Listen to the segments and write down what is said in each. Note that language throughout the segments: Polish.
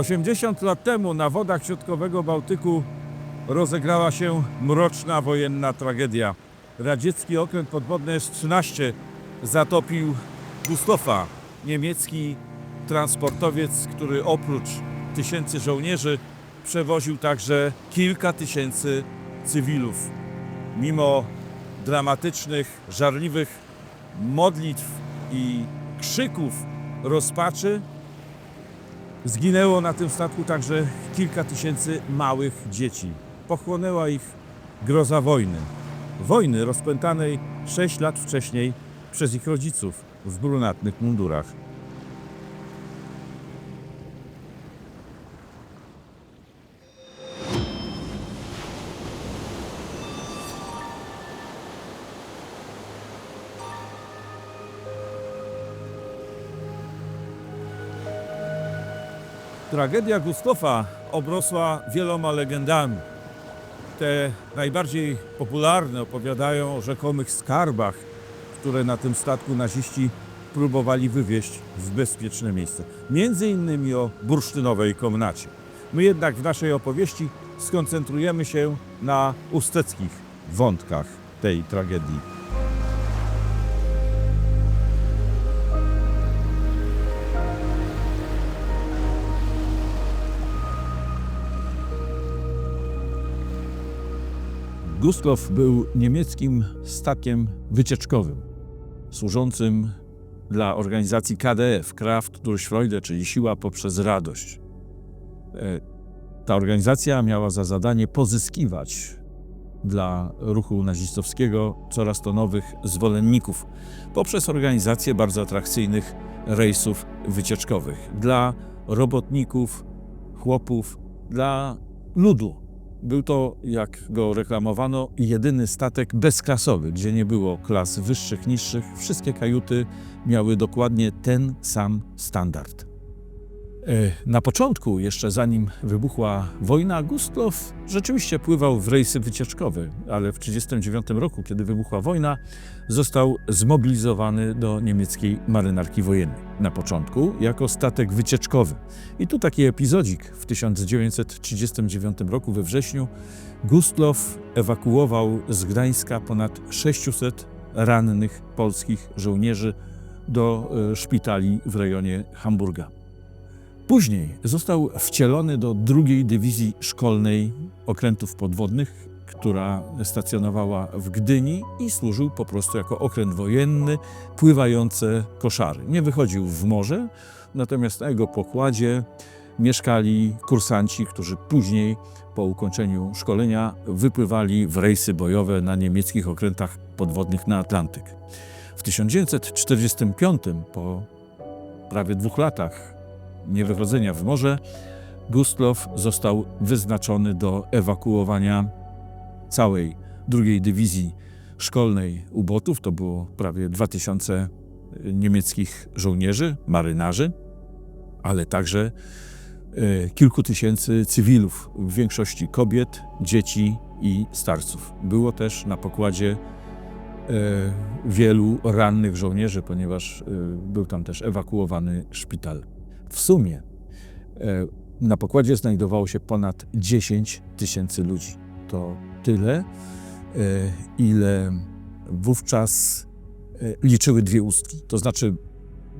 80 lat temu na wodach środkowego Bałtyku rozegrała się mroczna wojenna tragedia. Radziecki okręt podwodny S-13 zatopił Gustowa, niemiecki transportowiec, który oprócz tysięcy żołnierzy przewoził także kilka tysięcy cywilów. Mimo dramatycznych, żarliwych modlitw i krzyków rozpaczy, Zginęło na tym statku także kilka tysięcy małych dzieci. Pochłonęła ich groza wojny. Wojny rozpętanej sześć lat wcześniej przez ich rodziców w brunatnych mundurach. Tragedia Gustowa obrosła wieloma legendami. Te najbardziej popularne opowiadają o rzekomych skarbach, które na tym statku naziści próbowali wywieźć w bezpieczne miejsce. Między innymi o bursztynowej komnacie. My jednak w naszej opowieści skoncentrujemy się na usteckich wątkach tej tragedii. Gustaw był niemieckim statkiem wycieczkowym, służącym dla organizacji KDF, Kraft durch Freude, czyli siła poprzez radość. E, Ta organizacja miała za zadanie pozyskiwać dla ruchu nazistowskiego coraz to nowych zwolenników poprzez organizację bardzo atrakcyjnych rejsów wycieczkowych dla robotników, chłopów, dla ludu. Był to, jak go reklamowano, jedyny statek bezklasowy, gdzie nie było klas wyższych, niższych. Wszystkie kajuty miały dokładnie ten sam standard. E, Na początku, jeszcze zanim wybuchła wojna, Gustlow rzeczywiście pływał w rejsy wycieczkowe, ale w 1939 roku, kiedy wybuchła wojna, został zmobilizowany do niemieckiej marynarki wojennej. Na początku jako statek wycieczkowy. I tu taki epizodzik. W 1939 roku we wrześniu Gustlow ewakuował z Gdańska ponad 600 rannych polskich żołnierzy do e, szpitali w rejonie Hamburga. Później został wcielony do drugiej dywizji szkolnej okrętów podwodnych, która stacjonowała w Gdyni i służył po prostu jako okręt wojenny, pływające koszary. Nie wychodził w morze, natomiast na jego pokładzie mieszkali kursanci, którzy później po ukończeniu szkolenia wypływali w rejsy bojowe na niemieckich okrętach podwodnych na Atlantyk. W 1945, po prawie dwóch latach niewychodzenia w morze, Gustlow został wyznaczony do ewakuowania całej drugiej dywizji szkolnej ubotów. To było prawie 2000 niemieckich żołnierzy, marynarzy, ale także e, kilku tysięcy cywilów, w większości kobiet, dzieci i starców. Było też na pokładzie e, wielu rannych żołnierzy, ponieważ e, był tam też ewakuowany szpital. W sumie e, na pokładzie znajdowało się ponad 10 tysięcy ludzi. To tyle, e, ile wówczas e, liczyły dwie ustki. To znaczy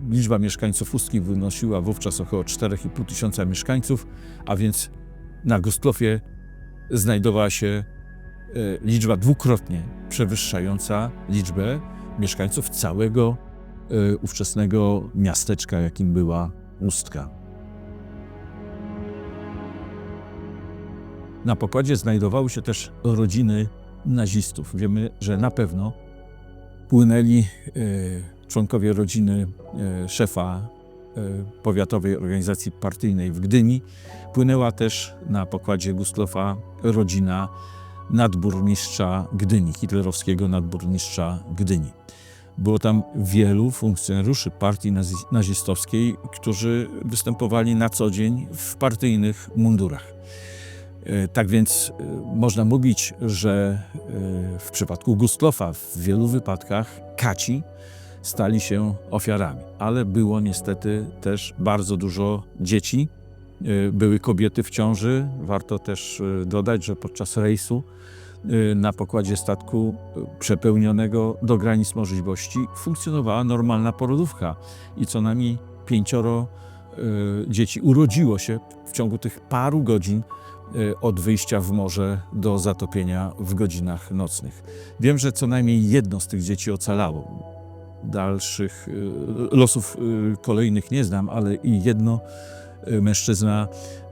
liczba mieszkańców ustki wynosiła wówczas około 4,5 tysiąca mieszkańców, a więc na Gostlofie znajdowała się liczba dwukrotnie przewyższająca liczbę mieszkańców całego ówczesnego miasteczka, jakim była Ustka. Na pokładzie znajdowały się też rodziny nazistów. Wiemy, że na pewno płynęli e, członkowie rodziny e, szefa e, powiatowej organizacji partyjnej w Gdyni. Płynęła też na pokładzie Gustlofa rodzina nadburmistrza Gdyni, hitlerowskiego nadburmistrza Gdyni. Było tam wielu funkcjonariuszy partii nazi- nazistowskiej, którzy występowali na co dzień w partyjnych mundurach. E, Tak więc e, można mówić, że e, w przypadku Gustlofa w wielu wypadkach kaci stali się ofiarami, ale było niestety też bardzo dużo dzieci były kobiety w ciąży. Warto też dodać, że podczas rejsu na pokładzie statku y, przepełnionego do granic możliwości funkcjonowała normalna porodówka i co najmniej pięcioro y, dzieci urodziło się w ciągu tych paru godzin y, od wyjścia w morze do zatopienia w godzinach nocnych. Wiem, że co najmniej jedno z tych dzieci ocalało. Dalszych y, losów y, kolejnych nie znam, ale i jedno y, mężczyzna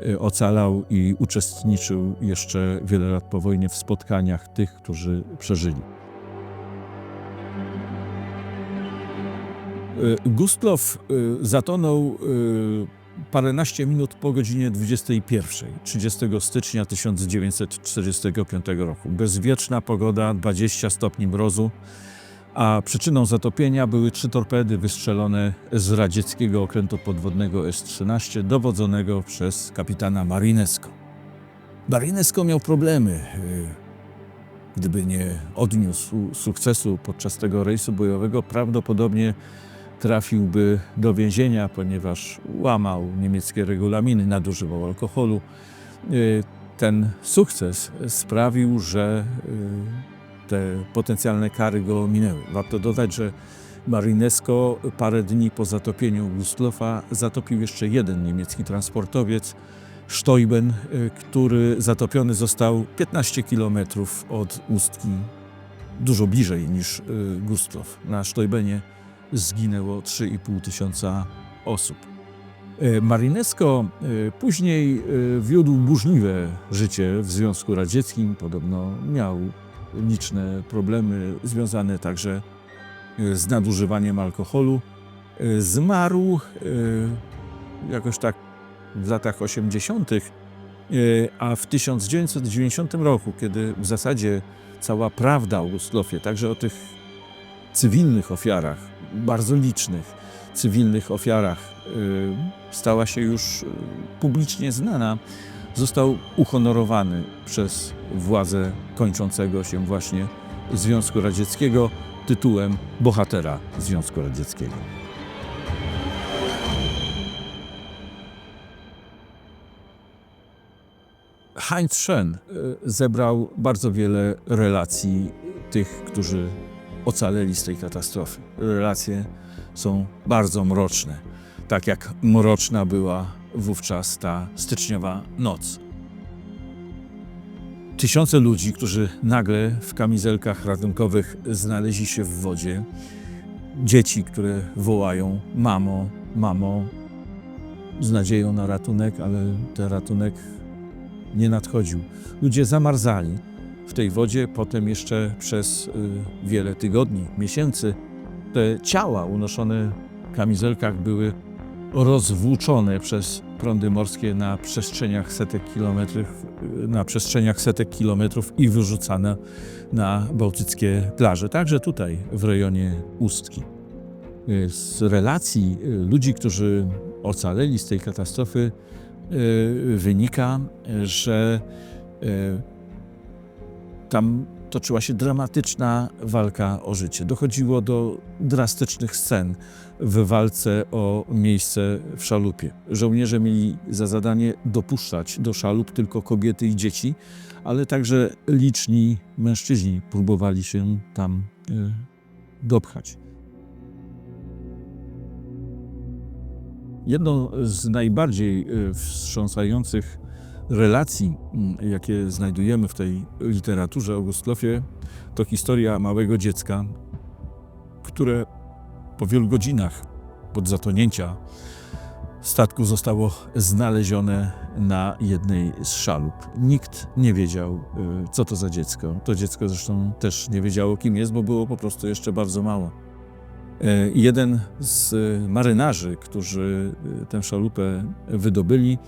y, ocalał i uczestniczył jeszcze wiele lat po wojnie w spotkaniach tych, którzy przeżyli. Y, Gustlow y, zatonął y, paręnaście minut po godzinie 21, 30 stycznia 1945 roku. Bezwieczna pogoda, 20 stopni mrozu, a przyczyną zatopienia były trzy torpedy wystrzelone z radzieckiego okrętu podwodnego S-13 dowodzonego przez kapitana Marinesko. Marinesko miał problemy. y, Gdyby nie odniósł sukcesu podczas tego rejsu bojowego, prawdopodobnie trafiłby do więzienia, ponieważ łamał niemieckie regulaminy, nadużywał alkoholu. Y, Ten sukces sprawił, że y, te potencjalne kary go minęły. Warto dodać, że Marinesko parę dni po zatopieniu Gustlofa zatopił jeszcze jeden niemiecki transportowiec, Stoiben, y, który zatopiony został 15 km od Ustki, dużo bliżej niż y, Gustlof. Na Stoibenie zginęło 3,5 tysiąca osób. Marinesko e, później wiódł burzliwe życie w Związku Radzieckim. Podobno miał liczne problemy związane także e, z nadużywaniem alkoholu. E, Zmarł e, jakoś tak w latach 80., e, a w 1990 roku, kiedy w zasadzie cała prawda o Gustlofie, także o tych cywilnych ofiarach, bardzo licznych cywilnych ofiarach, stała się już publicznie znana, został uhonorowany przez władze kończącego się właśnie Związku Radzieckiego tytułem bohatera Związku Radzieckiego. Heinz Schen y, zebrał bardzo wiele relacji tych, którzy ocaleli z tej katastrofy. Relacje są bardzo mroczne, tak jak mroczna była wówczas ta styczniowa noc. Tysiące ludzi, którzy nagle w kamizelkach ratunkowych znaleźli się w wodzie, dzieci, które wołają mamo, mamo, z nadzieją na ratunek, ale ten ratunek nie nadchodził. Ludzie zamarzali w tej wodzie, potem jeszcze przez y, wiele tygodni, miesięcy te ciała unoszone w kamizelkach były rozwłóczone przez prądy morskie na przestrzeniach setek kilometrów, na przestrzeniach setek kilometrów i wyrzucane na bałtyckie plaże, także tutaj w rejonie Ustki. Z relacji ludzi, którzy ocaleli z tej katastrofy, y, wynika, że y, tam toczyła się dramatyczna walka o życie. Dochodziło do drastycznych scen w walce o miejsce w szalupie. Żołnierze mieli za zadanie dopuszczać do szalup tylko kobiety i dzieci, ale także liczni mężczyźni próbowali się tam e, dopchać. Jedną z najbardziej e, wstrząsających relacji, mm, jakie znajdujemy w tej literaturze o Gustlofie, to historia małego dziecka, które po wielu godzinach pod zatonięcia statku zostało znalezione na jednej z szalup. Nikt nie wiedział, y, co to za dziecko. To dziecko zresztą też nie wiedziało, kim jest, bo było po prostu jeszcze bardzo mało. Y, Jeden z marynarzy, którzy y, tę szalupę wydobyli,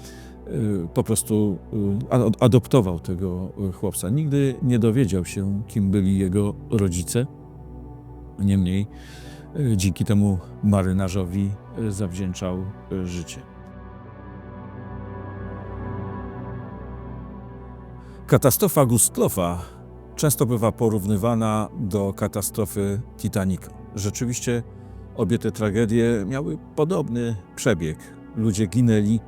po prostu y, adoptował tego y, chłopca. Nigdy nie dowiedział się, kim byli jego rodzice. Niemniej y, dzięki temu marynarzowi y, zawdzięczał y, życie. Katastrofa Gustlofa często bywa porównywana do katastrofy Titanicu. Rzeczywiście obie te tragedie miały podobny przebieg. Ludzie ginęli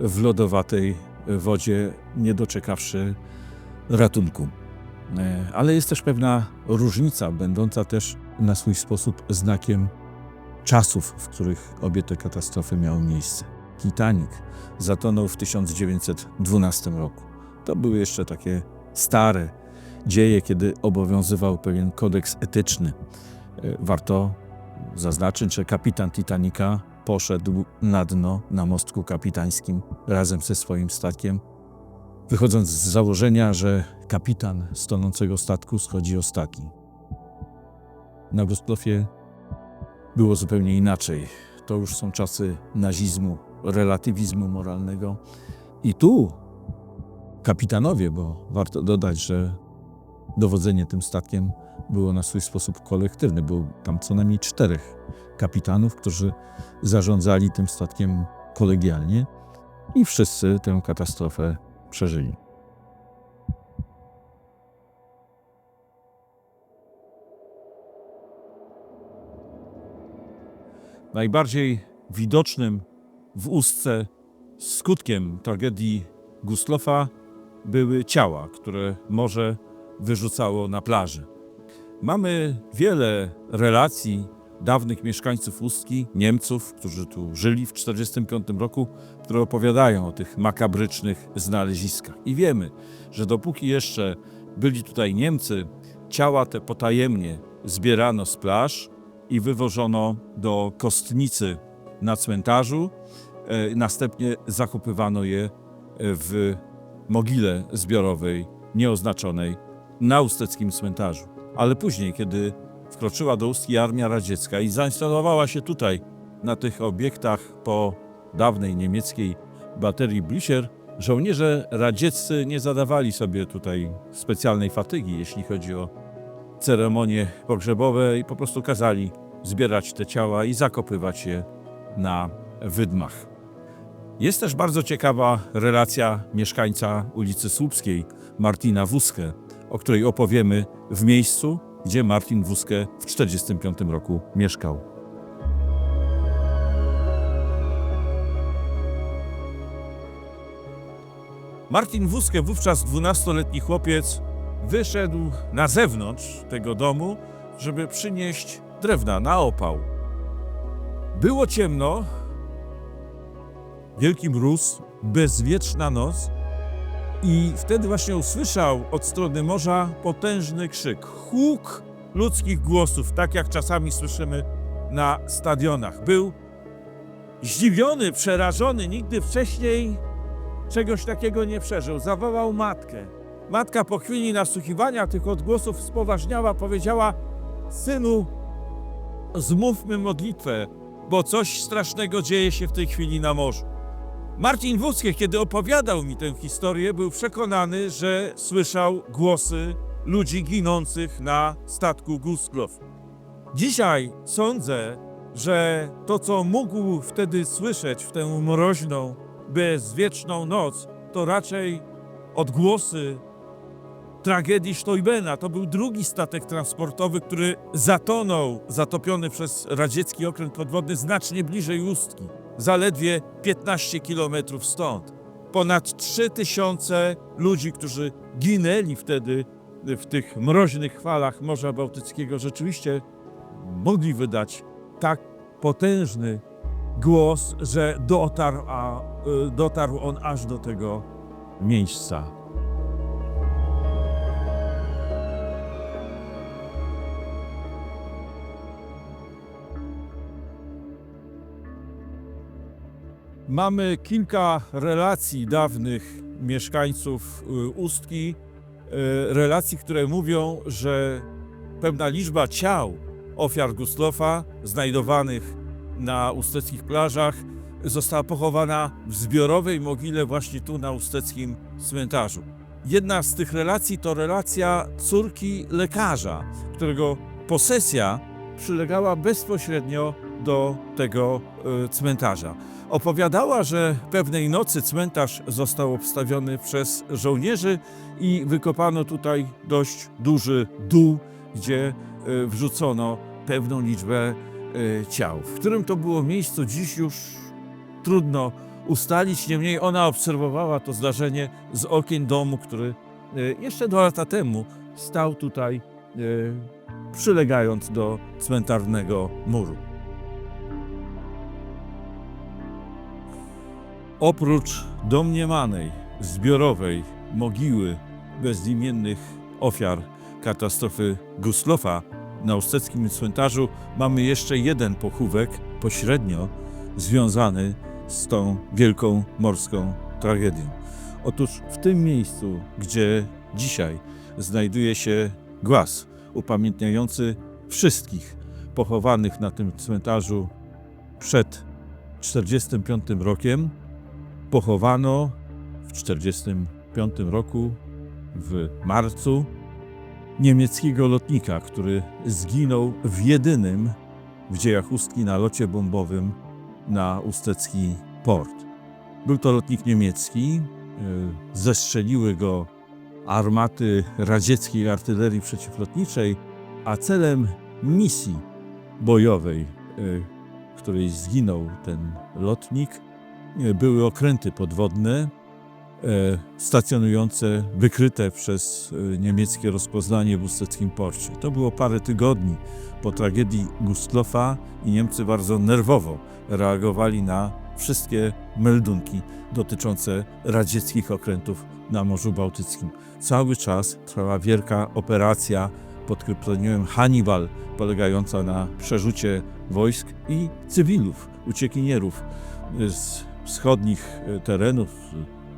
w lodowatej wodzie, nie doczekawszy ratunku. E, Ale jest też pewna różnica, będąca też na swój sposób znakiem czasów, w których obie te katastrofy miały miejsce. Titanic zatonął w 1912 roku. To były jeszcze takie stare dzieje, kiedy obowiązywał pewien kodeks etyczny. E, Warto zaznaczyć, że kapitan Titanica poszedł na dno na mostku kapitańskim razem ze swoim statkiem, wychodząc z założenia, że kapitan z tonącego statku schodzi ostatni. Na Gostlofie było zupełnie inaczej. To już są czasy nazizmu, relatywizmu moralnego. I tu kapitanowie, bo warto dodać, że dowodzenie tym statkiem było na swój sposób kolektywny. Było tam co najmniej czterech kapitanów, którzy zarządzali tym statkiem kolegialnie i wszyscy tę katastrofę przeżyli. Najbardziej widocznym w Ustce skutkiem tragedii Gustlofa były ciała, które morze wyrzucało na plaży. Mamy wiele relacji dawnych mieszkańców Ustki, Niemców, którzy tu żyli w 1945 roku, które opowiadają o tych makabrycznych znaleziskach. I wiemy, że dopóki jeszcze byli tutaj Niemcy, ciała te potajemnie zbierano z plaż i wywożono do kostnicy na cmentarzu. E, Następnie zakopywano je w mogile zbiorowej, nieoznaczonej, na usteckim cmentarzu. Ale później, kiedy wkroczyła do Ustki Armia Radziecka i zainstalowała się tutaj, na tych obiektach po dawnej niemieckiej baterii Blücher, żołnierze radzieccy nie zadawali sobie tutaj specjalnej fatygi, jeśli chodzi o ceremonie pogrzebowe i po prostu kazali zbierać te ciała i zakopywać je na wydmach. Jest też bardzo ciekawa relacja mieszkańca ulicy Słupskiej, Martina Wuskę, o której opowiemy w miejscu, gdzie Martin Wuskę w 1945 roku mieszkał. Martin Wuskę, wówczas 12-letni chłopiec, wyszedł na zewnątrz tego domu, żeby przynieść drewna na opał. Było ciemno, wielki mróz, bezwieczna noc i wtedy właśnie usłyszał od strony morza potężny krzyk, huk ludzkich głosów, tak jak czasami słyszymy na stadionach. Był zdziwiony, przerażony, nigdy wcześniej czegoś takiego nie przeżył. Zawołał matkę. Matka po chwili nasłuchiwania tych odgłosów spoważniała, powiedziała: Synu, zmówmy modlitwę, bo coś strasznego dzieje się w tej chwili na morzu. Marcin Wódzkiech, kiedy opowiadał mi tę historię, był przekonany, że słyszał głosy ludzi ginących na statku Gusklow. Dzisiaj sądzę, że to, co mógł wtedy słyszeć w tę mroźną, bezwieczną noc, to raczej odgłosy tragedii Stoibena. To był drugi statek transportowy, który zatonął, zatopiony przez radziecki okręt podwodny znacznie bliżej Ustki, zaledwie 15 kilometrów stąd. Ponad 3000 ludzi, którzy ginęli wtedy w tych mroźnych falach Morza Bałtyckiego, rzeczywiście mogli wydać tak potężny głos, że dotarł, a, y, dotarł on aż do tego miejsca. Mamy kilka relacji dawnych mieszkańców y, Ustki, y, relacji, które mówią, że pewna liczba ciał ofiar Gustlofa znajdowanych na usteckich plażach została pochowana w zbiorowej mogile właśnie tu na usteckim cmentarzu. Jedna z tych relacji to relacja córki lekarza, którego posesja przylegała bezpośrednio do tego y, cmentarza. Opowiadała, że pewnej nocy cmentarz został obstawiony przez żołnierzy i wykopano tutaj dość duży dół, gdzie y, wrzucono pewną liczbę y, ciał. W którym to było miejscu dziś już trudno ustalić. Niemniej ona obserwowała to zdarzenie z okien domu, który e, jeszcze dwa lata temu stał tutaj, e, przylegając do cmentarnego muru. Oprócz domniemanej, zbiorowej mogiły bezimiennych ofiar katastrofy Gustlofa na Usteckim cmentarzu mamy jeszcze jeden pochówek pośrednio związany z tą wielką morską tragedią. Otóż w tym miejscu, gdzie dzisiaj znajduje się głaz upamiętniający wszystkich pochowanych na tym cmentarzu przed 45 rokiem, pochowano w 45 roku w marcu niemieckiego lotnika, który zginął w jedynym w dziejach Ustki nalocie bombowym na ustecki port. Był to lotnik niemiecki, y, zestrzeliły go armaty radzieckiej artylerii przeciwlotniczej, a celem misji bojowej, w której zginął ten lotnik, były okręty podwodne, e, stacjonujące, wykryte przez e, niemieckie rozpoznanie w usteckim porcie. To było parę tygodni po tragedii Gustlofa i Niemcy bardzo nerwowo reagowali na wszystkie meldunki dotyczące radzieckich okrętów na Morzu Bałtyckim. Cały czas trwała wielka operacja pod kryptonimem Hannibal, polegająca na przerzucie wojsk i cywilów, uciekinierów z wschodnich e, terenów,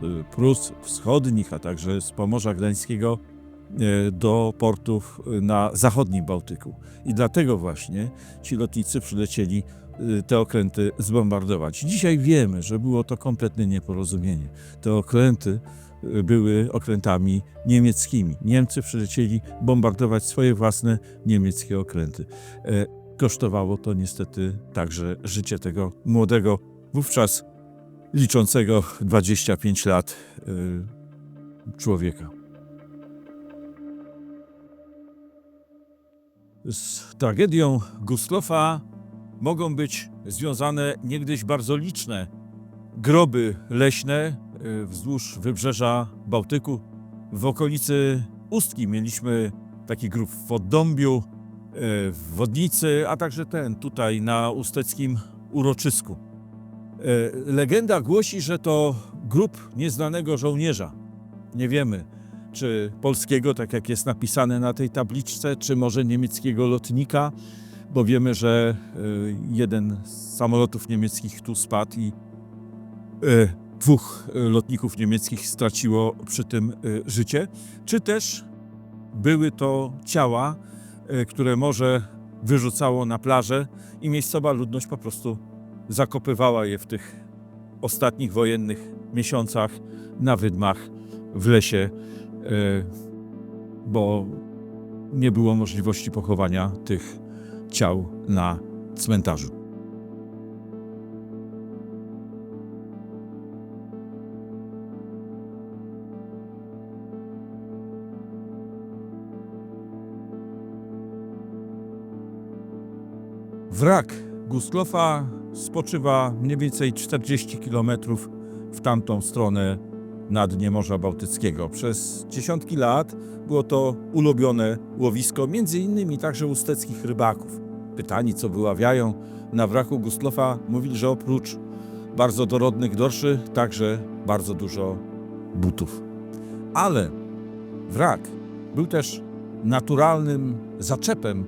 y, Prus wschodnich, a także z Pomorza Gdańskiego y, do portów na zachodnim Bałtyku. I dlatego właśnie ci lotnicy przylecieli te okręty zbombardować. Dzisiaj wiemy, że było to kompletne nieporozumienie. Te okręty były okrętami niemieckimi. Niemcy przylecieli bombardować swoje własne niemieckie okręty. E, Kosztowało to niestety także życie tego młodego, wówczas liczącego 25 lat y, człowieka. Z tragedią Gustlofa mogą być związane niegdyś bardzo liczne groby leśne y, wzdłuż wybrzeża Bałtyku. W okolicy Ustki mieliśmy taki grób w Oddąbiu, y, w Wodnicy, a także ten tutaj na usteckim uroczysku. E, Legenda głosi, że to grób nieznanego żołnierza. Nie wiemy, czy polskiego, tak jak jest napisane na tej tabliczce, czy może niemieckiego lotnika, bo wiemy, że e, jeden z samolotów niemieckich tu spadł i e, dwóch lotników niemieckich straciło przy tym życie. Czy też były to ciała, które może wyrzucało na plażę i miejscowa ludność po prostu zakopywała je w tych ostatnich wojennych miesiącach na wydmach w lesie, e, bo nie było możliwości pochowania tych ciał na cmentarzu. Wrak Gustlofa spoczywa mniej więcej 40 km w tamtą stronę na dnie Morza Bałtyckiego. Przez dziesiątki lat było to ulubione łowisko, między innymi także usteckich rybaków. Pytani, co wyławiają na wraku Gustlofa, mówili, że oprócz bardzo dorodnych dorszy, także bardzo dużo butów. Ale wrak był też naturalnym zaczepem,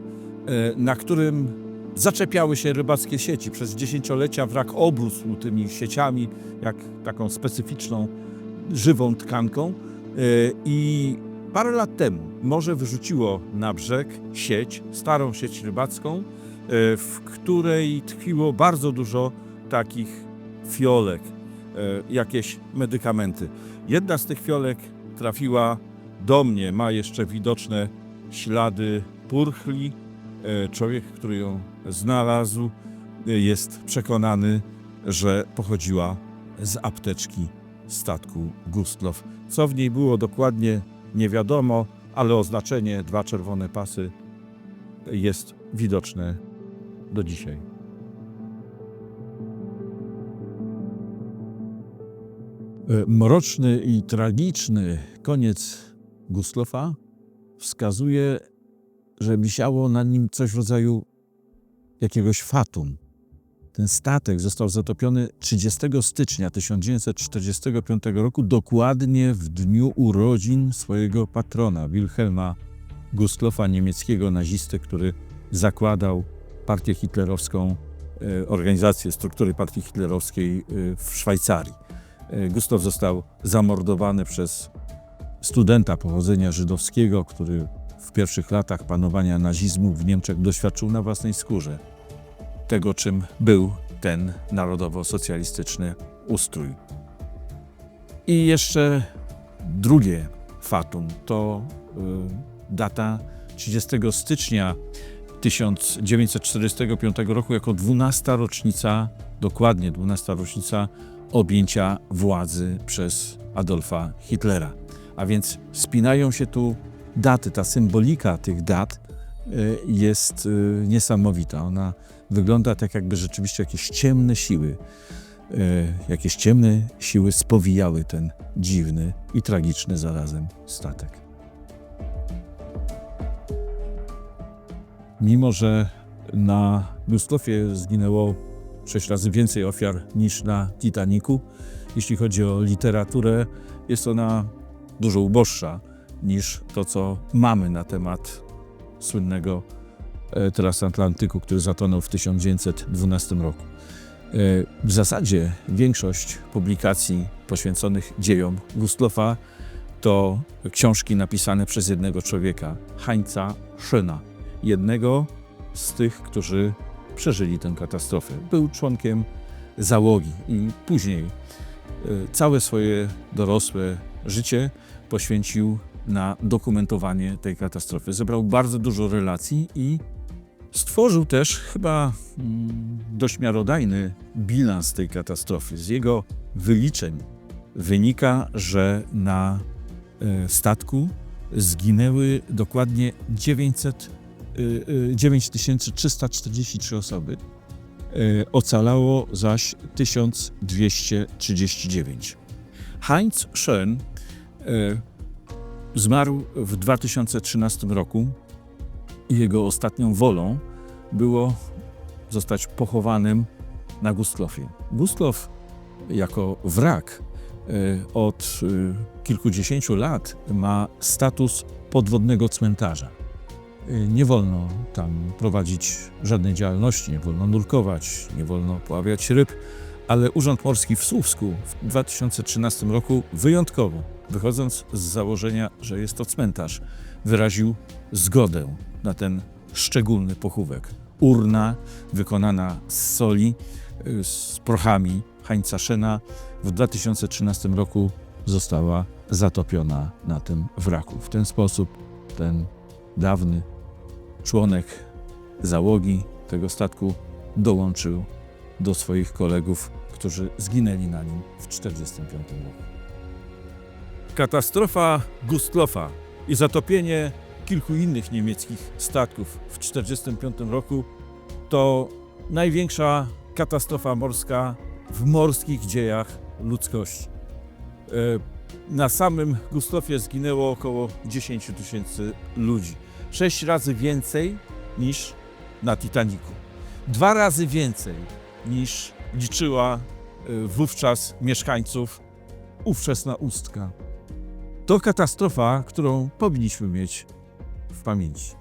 e, na którym zaczepiały się rybackie sieci. Przez dziesięciolecia wrak obrósł tymi sieciami, jak taką specyficzną, żywą tkanką. E, I parę lat temu morze wyrzuciło na brzeg sieć, starą sieć rybacką, e, w której tkwiło bardzo dużo takich fiolek, e, jakieś medykamenty. Jedna z tych fiolek trafiła do mnie, ma jeszcze widoczne ślady purchli. E, Człowiek, który ją znalazł, e, jest przekonany, że pochodziła z apteczki statku Gustlow. Co w niej było dokładnie nie wiadomo, ale oznaczenie dwa czerwone pasy jest widoczne do dzisiaj. mroczny i tragiczny koniec Gustlofa wskazuje, że wisiało na nim coś w rodzaju jakiegoś fatum. Ten statek został zatopiony 30 stycznia 1945 roku, dokładnie w dniu urodzin swojego patrona, Wilhelma Gustlofa, niemieckiego nazisty, który zakładał partię hitlerowską, e, organizację struktury partii hitlerowskiej e, w Szwajcarii. E, Gustaw został zamordowany przez studenta pochodzenia żydowskiego, który w pierwszych latach panowania nazizmu w Niemczech doświadczył na własnej skórze tego, czym był ten narodowo-socjalistyczny ustrój. I jeszcze drugie fatum to y, data 30 stycznia 1945 roku jako 12 rocznica, dokładnie 12 rocznica objęcia władzy przez Adolfa Hitlera. A więc spinają się tu daty, ta symbolika tych dat y, jest y, niesamowita. Ona wygląda tak, jakby rzeczywiście jakieś ciemne siły, y, jakieś ciemne siły spowijały ten dziwny i tragiczny zarazem statek. Mimo, że na Gustofie zginęło sześć razy więcej ofiar niż na Titaniku, jeśli chodzi o literaturę, jest ona dużo uboższa niż to, co mamy na temat słynnego e, transatlantyku, który zatonął w 1912 roku. E, W zasadzie większość publikacji poświęconych dziejom Gustlofa to książki napisane przez jednego człowieka, Heinza Schöna, jednego z tych, którzy przeżyli tę katastrofę. Był członkiem załogi i później e, całe swoje dorosłe życie poświęcił na dokumentowanie tej katastrofy. Zebrał bardzo dużo relacji i stworzył też chyba mm, dość miarodajny bilans tej katastrofy. Z jego wyliczeń wynika, że na e, statku zginęły dokładnie 900, y, y, 9343 osoby. E, Ocalało zaś 1239. Heinz Schön e, zmarł w 2013 roku i jego ostatnią wolą było zostać pochowanym na Gustlofie. Gustlof jako wrak e, od e, kilkudziesięciu lat ma status podwodnego cmentarza. E, Nie wolno tam prowadzić żadnej działalności, nie wolno nurkować, nie wolno poławiać ryb, ale Urząd Morski w Słupsku w 2013 roku wyjątkowo, wychodząc z założenia, że jest to cmentarz, wyraził zgodę na ten szczególny pochówek. Urna wykonana z soli, y, z prochami Hańca Szena w 2013 roku została zatopiona na tym wraku. W ten sposób ten dawny członek załogi tego statku dołączył do swoich kolegów, którzy zginęli na nim w 1945 roku. Katastrofa Gustlofa i zatopienie kilku innych niemieckich statków w 1945 roku to największa katastrofa morska w morskich dziejach ludzkości. E, Na samym Gustofie zginęło około 10 tysięcy ludzi. Sześć razy więcej niż na Titaniku. Dwa razy więcej niż liczyła e, wówczas mieszkańców ówczesna ustka. To katastrofa, którą powinniśmy mieć w pamięci.